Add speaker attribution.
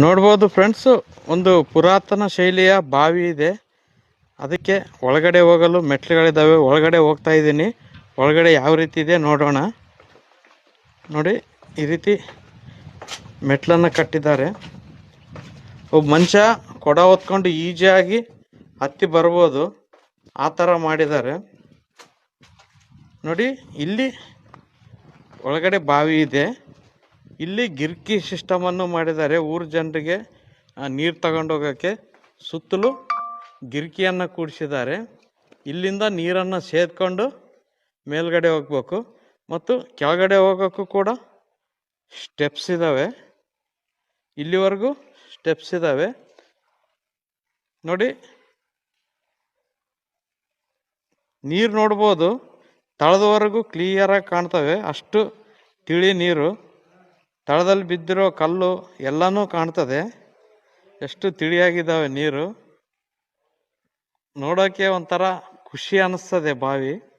Speaker 1: ನೋಡ್ಬೋದು ಫ್ರೆಂಡ್ಸ್ ಒಂದು ಪುರಾತನ ಶೈಲಿಯ ಬಾವಿ ಇದೆ. ಅದಕ್ಕೆ ಒಳಗಡೆ ಹೋಗಲು ಮೆಟ್ಲುಗಳಿದ್ದಾವೆ ಒಳಗಡೆ ಹೋಗ್ತಾ ಇದ್ದೀನಿ. ಒಳಗಡೆ ಯಾವ ರೀತಿ ಇದೆ ನೋಡೋಣ. ನೋಡಿ, ಈ ರೀತಿ ಮೆಟ್ಲನ್ನು ಕಟ್ಟಿದ್ದಾರೆ. ಒಬ್ಬ ಮನುಷ್ಯ ಕೊಡ ಹೊತ್ಕೊಂಡು ಈಜಿಯಾಗಿ ಹತ್ತಿ ಬರ್ಬೋದು. ಆ ಥರ ಮಾಡಿದ್ದಾರೆ. ನೋಡಿ, ಇಲ್ಲಿ ಒಳಗಡೆ ಬಾವಿ ಇದೆ. ಇಲ್ಲಿ ಗಿರ್ಕಿ ಸಿಸ್ಟಮನ್ನು ಮಾಡಿದ್ದಾರೆ. ಊರ ಜನರಿಗೆ ನೀರು ತಗೊಂಡೋಗೋಕ್ಕೆ ಸುತ್ತಲೂ ಗಿರ್ಕಿಯನ್ನು ಕೂಡಿಸಿದ್ದಾರೆ. ಇಲ್ಲಿಂದ ನೀರನ್ನು ಸೇದ್ಕೊಂಡು ಮೇಲ್ಗಡೆ ಹೋಗ್ಬೇಕು. ಮತ್ತು ಕೆಳಗಡೆ ಹೋಗೋಕ್ಕೂ ಕೂಡ ಸ್ಟೆಪ್ಸ್ ಇದ್ದಾವೆ ಇಲ್ಲಿವರೆಗೂ ಸ್ಟೆಪ್ಸ್ ಇದ್ದಾವೆ ನೋಡಿ, ನೀರು ನೋಡ್ಬೋದು. ತಳದವರೆಗೂ ಕ್ಲಿಯರಾಗಿ ಕಾಣ್ತವೆ. ಅಷ್ಟು ತಿಳಿ ನೀರು. ತಳದಲ್ಲಿ ಬಿದ್ದಿರೋ ಕಲ್ಲು ಎಲ್ಲನೂ ಕಾಣ್ತದೆ. ಎಷ್ಟು ತಿಳಿಯಾಗಿದ್ದಾವೆ ನೀರು. ನೋಡೋಕ್ಕೆ ಒಂಥರ ಖುಷಿ ಅನ್ನಿಸ್ತದೆ ಬಾವಿ.